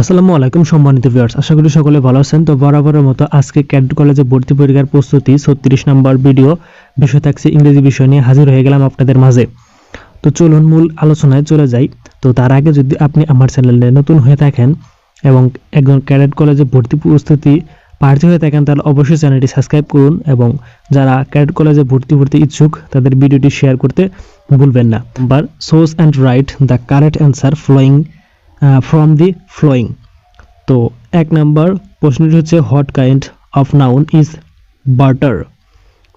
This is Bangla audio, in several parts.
আসসালামু আলাইকুম সম্মানিত ভিউয়ার্স আশা করি সকলে ভালো আছেন। তো বরাবরের মতো আজকে ক্যাডেট কলেজে ভর্তি পরীক্ষার প্রস্তুতি ছত্রিশ নম্বর ভিডিও বিষয় থাকছে ইংরেজি বিষয় নিয়ে হাজির হয়ে গেলাম আপনাদের মাঝে। তো চলুন মূল আলোচনায় চলে যাই। তো তার আগে যদি আপনি আমার চ্যানেলে নতুন হয়ে থাকেন এবং একজন ক্যাডেট কলেজে ভর্তি প্রস্তুতি প্রার্থী হয়ে থাকেন, তাহলে অবশ্যই চ্যানেলটি সাবস্ক্রাইব করুন এবং যারা ক্যাডেট কলেজে ভর্তি ভর্তি ইচ্ছুক, তাদের ভিডিওটি শেয়ার করতে ভুলবেন না। বা source and write the correct answer following from the following তো এক নাম্বার প্রশ্নটি হচ্ছে what kind of noun is butter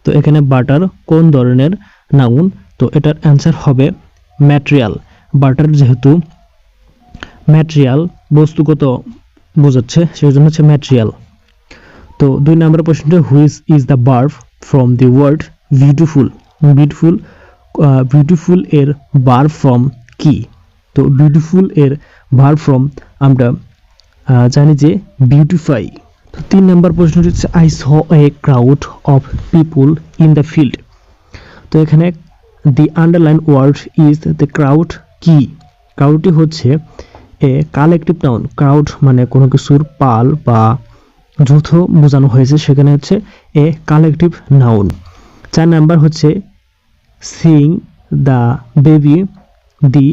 তো এখানে বাটার কোন ধরনের নাউন তো এটার অ্যান্সার হবে ম্যাটেরিয়াল বাটার যেহেতু ম্যাটেরিয়াল বস্তুগত বোঝাচ্ছে সেই জন্য হচ্ছে ম্যাটেরিয়াল তো দুই নম্বর প্রশ্নটা which is the বার্ভ from the word beautiful beautiful beautiful এর বার ফ্রম কি? তো বিউটিফুল এর বার ফ্রম আমরা জানি যে বিউটিফাই তিন নম্বর প্রশ্নটি হচ্ছে I saw a crowd of people in the field তো এখানে the underline word is the crowd কি ক্রাউডটি হচ্ছে এ কালেকটিভ নাউন ক্রাউড মানে কোনো কিছুর পাল বা যৌথ বোঝানো হয়েছে, সেখানে হচ্ছে এ কালেকটিভ নাউন চার নাম্বার হচ্ছে sing the baby the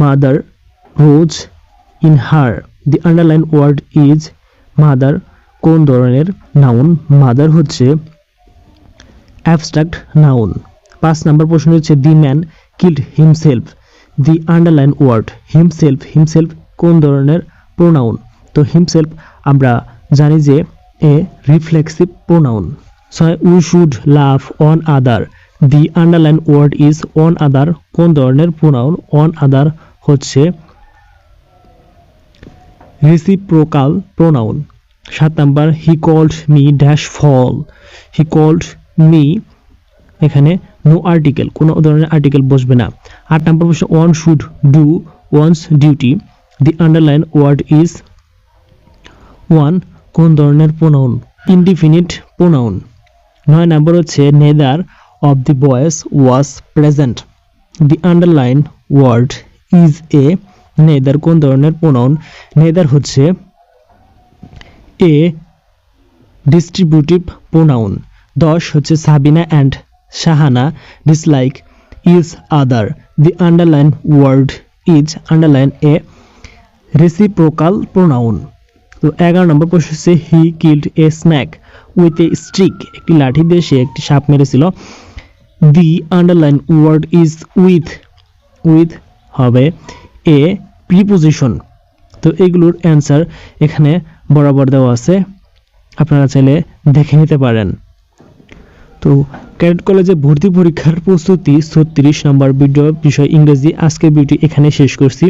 mother rose in her, the underline word is mother, কোন ধরনের নাউন? মাদার হচ্ছে অ্যাবস্ট্রাক্ট নাউন। পাঁচ নাম্বার প্রশ্ন হচ্ছে, the man killed himself. The underline word, himself himself কোন ধরনের প্রোনাউন? তো হিমসেলফ আমরা জানি যে এ রিফ্লেক্সিভ প্রোনাউন। ছয়, we should love one another. The underline word is one another, কোন ধরনের প্রোনাউন? অন আদার হচ্ছে রেসিপ্রোকাল প্রোনাউন সাত number he called me dash fool he called me এখানে নো আর্টিকেল কোনো ধরনের আর্টিকেল বসবে না। আট নাম্বার প্রশ্ন one should do one's duty the underline word is one কোন ধরনের প্রোনাউন ইনডিফিনিট প্রোনাউন নয় নাম্বার হচ্ছে neither of the boys was present the underline word is a neither কোন ধরনের প্রোনাউন নেদার হচ্ছে এ ডিস্ট্রিবিউটিভ প্রোনাউন দশ হচ্ছে Sabina and Shahana. Dislike each other the underline word is underline a reciprocal pronoun তো এগারো নম্বর প্রশ্ন হচ্ছে he killed a snake with a stick একটি লাঠি দিয়ে সে একটি সাপ মেরেছিল। The underline word is with with হবে। এ প্রিপোজিশন তো এগুলোর অ্যান্সার এখানে বরাবর দেওয়া আছে। আপনারা চাইলে দেখে নিতে পারেন। তো ক্যাডেট কলেজে ভর্তি পরীক্ষার প্রস্তুতি ছত্রিশ নম্বর ভিডিও বিষয় ইংরেজি। আজকের ভিডিও এখানে শেষ করছি।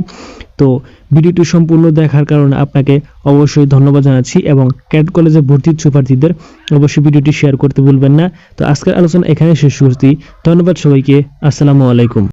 তো ভিডিওটি সম্পূর্ণ দেখার কারণে আপনাকে অবশ্যই ধন্যবাদ জানাচ্ছি এবং ক্যাডেট কলেজে ভর্তি ইচ্ছুক প্রার্থীদের অবশ্যই ভিডিওটি শেয়ার করতে ভুলবেন না। তো আজকের আলোচনা এখানে শেষ করছি। ধন্যবাদ সবাইকে। আসসালামু আলাইকুম।